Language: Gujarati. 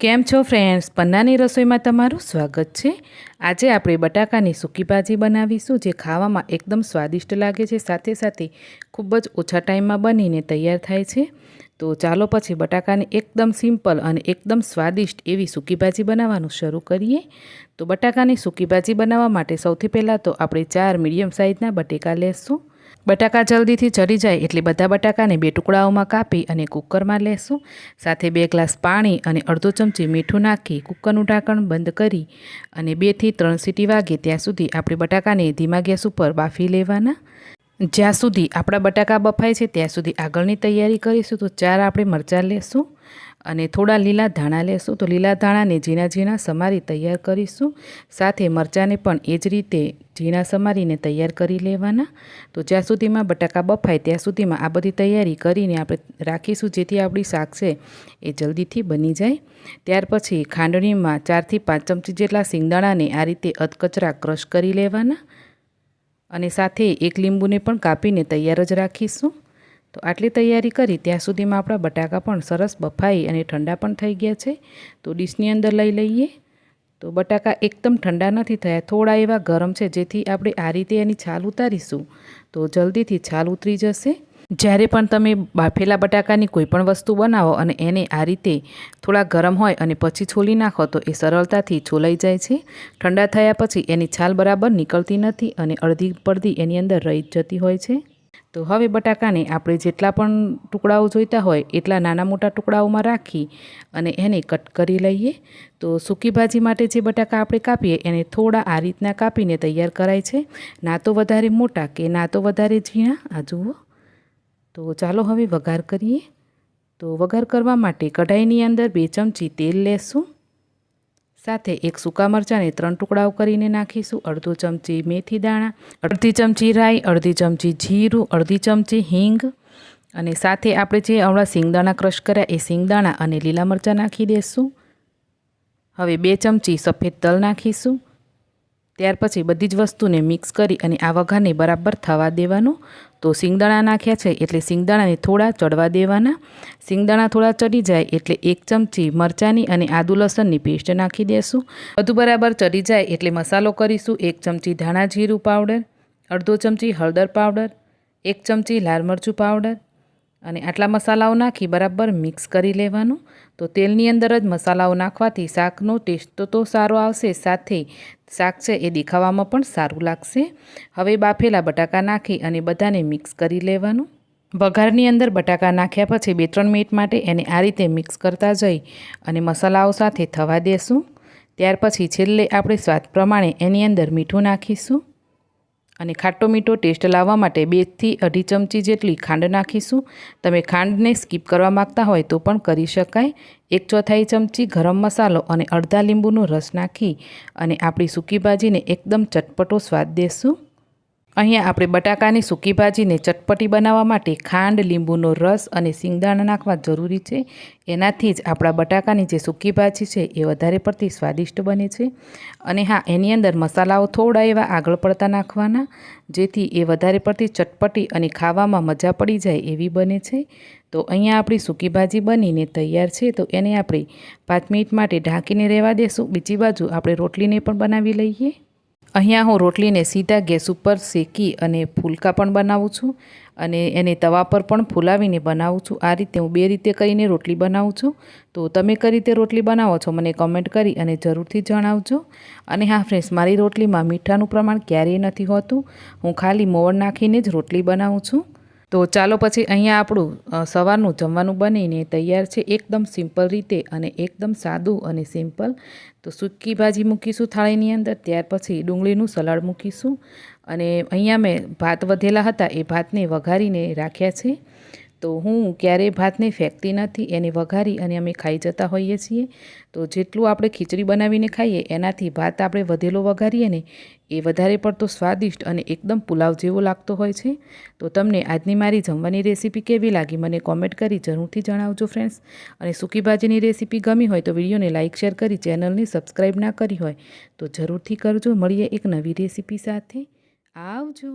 કેમ છો ફ્રેન્ડ્સ પન્નાની રસોઈમાં તમારું સ્વાગત છે. આજે આપણે બટાકાની સૂકી ભાજી બનાવીશું, જે ખાવામાં એકદમ સ્વાદિષ્ટ લાગે છે. સાથે સાથે ખૂબ જ ઓછા ટાઈમમાં બનીને તૈયાર થાય છે. તો ચાલો પછી બટાકાની એકદમ સિમ્પલ અને એકદમ સ્વાદિષ્ટ એવી સૂકી ભાજી બનાવવાનું શરૂ કરીએ. તો બટાકાની સૂકી ભાજી બનાવવા માટે સૌથી પહેલાં તો આપણે ચાર મીડિયમ સાઇઝના બટેકા લેશું. બટાકા જલ્દીથી ચડી જાય એટલે બધા બટાકાને બે ટુકડાઓમાં કાપી અને કુકરમાં લેશું. સાથે બે ગ્લાસ પાણી અને અડધો ચમચી મીઠું નાખી કુકરનું ઢાંકણ બંધ કરી અને બેથી ત્રણ સીટી વાગે ત્યાં સુધી આપણે બટાકાને ધીમા ગેસ ઉપર બાફી લેવાના. જ્યાં સુધી આપણા બટાકા બફાય છે ત્યાં સુધી આગળની તૈયારી કરીશું તો ચાર આપણે મરચાં લેશું. અને થોડા લીલા ધાણા લેશું. તો લીલા ધાણાને ઝીણા ઝીણા સમારી તૈયાર કરીશું. સાથે મરચાંને પણ એ જ રીતે ઝીણા સમારીને તૈયાર કરી લેવાના. તો જ્યાં સુધીમાં બટાકા બફાય ત્યાં સુધીમાં આ બધી તૈયારી કરીને આપણે રાખીશું, જેથી આપણી શાક છે એ જલ્દીથી બની જાય. ત્યાર પછી ખાંડણીમાં ચારથી પાંચ ચમચી જેટલા સિંગદાણાને આ રીતે અધકચરા ક્રશ કરી લેવાના. અને સાથે એક લીંબુને પણ કાપીને તૈયાર જ રાખીશું. તો આટલી તૈયારી કરી, ત્યાં સુધીમાં આપણા બટાકા પણ સરસ બફાઈ અને ઠંડા પણ થઈ ગયા છે. તો ડીશની અંદર લઈ લઈએ. તો બટાકા એકદમ ઠંડા નથી થયા, થોડા એવા ગરમ છે, જેથી આપણે આ રીતે એની છાલ ઉતારીશું. તો જલ્દીથી છાલ ઉતરી જશે. જ્યારે પણ તમે બાફેલા બટાકાની કોઈ પણ વસ્તુ બનાવો અને એને આ રીતે થોડા ગરમ હોય અને પછી છોલી નાખો, તો એ સરળતાથી છોલાઈ જાય છે. ઠંડા થયા પછી એની છાલ બરાબર નીકળતી નથી અને અડધી પડધી એની અંદર રહી જતી હોય છે. તો હવે બટાકાને આપણે જેટલા પણ ટુકડાઓ જોઈતા હોય, એટલા નાના મોટા ટુકડાઓમાં રાખી અને એને કટ કરી લઈએ. તો સૂકી ભાજી માટે જે બટાકા આપણે કાપીએ, એને થોડા આ રીતના કાપીને તૈયાર કરાય છે. ના તો વધારે મોટા કે ના તો વધારે ઝીણા. આ જુઓ. તો ચાલો હવે વઘાર કરીએ. તો વઘાર કરવા માટે કઢાઈની અંદર બે ચમચી તેલ લેશું. સાથે એક સૂકા મરચાંને ત્રણ ટુકડાઓ કરીને નાખીશું. અડધો ચમચી મેથી દાણા, અડધી ચમચી રાઈ, અડધી ચમચી જીરું, અડધી ચમચી હિંગ અને સાથે આપણે જે હમણાં સિંગદાણા ક્રશ કર્યા એ સિંગદાણા અને લીલા મરચાં નાખી દઈશું હવે બે ચમચી સફેદ તલ નાખીશું. ત્યાર પછી બધી જ વસ્તુને મિક્સ કરી અને આ વઘારને બરાબર થવા દેવાનું. તો સિંગદાણા નાખ્યા છે એટલે સિંગદાણાને થોડા ચડવા દેવાના. સિંગદાણા થોડા ચડી જાય એટલે એક ચમચી મરચાંની અને આદુ લસણની પેસ્ટ નાખી દેશું. બધું બરાબર ચડી જાય એટલે મસાલો કરીશું. એક ચમચી ધાણા જીરું પાવડર, અડધો ચમચી હળદર પાવડર, એક ચમચી લાલ મરચું પાવડર અને આટલા મસાલાઓ નાખી બરાબર મિક્સ કરી લેવાનું. તો તેલની અંદર જ મસાલાઓ નાખવાથી શાકનો ટેસ્ટ તો તો સારો આવશે, સાથે શાક છે એ દેખાવામાં પણ સારું લાગશે. હવે બાફેલા બટાકા નાખી અને બધાને મિક્સ કરી લેવાનું. વઘારની અંદર બટાકા નાખ્યા પછી બે ત્રણ મિનિટ માટે એને આ રીતે મિક્સ કરતા જઈ અને મસાલાઓ સાથે થવા દેશું. ત્યાર પછી છેલ્લે આપણે સ્વાદ પ્રમાણે એની અંદર મીઠું નાખીશું. અને ખાટો મીઠો ટેસ્ટ લાવવા માટે બેથી અઢી ચમચી જેટલી ખાંડ નાખીશું. તમે ખાંડને સ્કીપ કરવા માગતા હોય તો પણ કરી શકાય. એક ચોથાઈ ચમચી ગરમ મસાલો અને અડધા લીંબુનો રસ નાખી અને આપણી સૂકી ભાજીને એકદમ ચટપટો સ્વાદ દેશું. અહીંયા આપણે બટાકાની સૂકી ભાજીને ચટપટી બનાવવા માટે ખાંડ, લીંબુનો રસ અને સિંગદાણા નાખવા જરૂરી છે. એનાથી જ આપણા બટાકાની જે સૂકી ભાજી છે એ વધારે પડતી સ્વાદિષ્ટ બને છે. અને હા, એની અંદર મસાલાઓ થોડા એવા આગળ પડતા નાખવાના, જેથી એ વધારે પડતી ચટપટી અને ખાવામાં મજા પડી જાય એવી બને છે. તો અહીંયા આપણી સૂકી ભાજી બનીને તૈયાર છે, તો એને આપણે પાંચ મિનિટ માટે ઢાંકીને રહેવા દેશું. બીજી બાજુ આપણે રોટલીને પણ બનાવી લઈએ. અહીંયા હું રોટલીને સીધા ગેસ ઉપર શેકી અને ફૂલકા પણ બનાવું છું અને એને તવા પર પણ ફૂલાવીને બનાવું છું. આ રીતે હું બે રીતે કરીને રોટલી બનાવું છું. તો તમે કઈ રીતે રોટલી બનાવો છો મને કમેન્ટ કરી અને જરૂરથી જણાવજો. અને હા ફ્રેન્ડ્સ મારી રોટલીમાં મીઠાનું પ્રમાણ ક્યારેય નથી હોતું. હું ખાલી મોણ નાખીને જ રોટલી બનાવું છું. તો ચાલો પછી અહીંયા આપણું સવારનું જમવાનું બનીને તૈયાર છે એકદમ સિમ્પલ રીતે અને એકદમ સાદું અને સિમ્પલ. તો સૂકી ભાજી મૂકીશું થાળીની અંદર, ત્યાર પછી ડુંગળીનું સલાડ મૂકીશું. અને અહીંયા મેં ભાત વધેલા હતા, એ ભાતને વઘારીને રાખ્યા છે. તો હું ક્યારેય ભાતને ફેંકતી નથી, એને વઘારી અને અમે ખાઈ જતા હોઈએ છીએ. તો જેટલું આપણે ખીચડી બનાવીને ખાઈએ, એનાથી ભાત આપણે વધેલો વઘારીએ ને, એ વધારે પડતો સ્વાદિષ્ટ અને એકદમ પુલાવ જેવો લાગતો હોય છે. તો તમને આજની મારી જમવાની રેસીપી કેવી લાગી મને કોમેન્ટ કરી જરૂરથી જણાવજો ફ્રેન્ડ્સ અને સૂકી ભાજીની રેસીપી ગમી હોય તો વિડીયોને લાઇક શેર કરી ચેનલને સબસ્ક્રાઈબ ના કરી હોય તો જરૂરથી કરજો. મળીએ એક નવી રેસીપી સાથે. આવજો.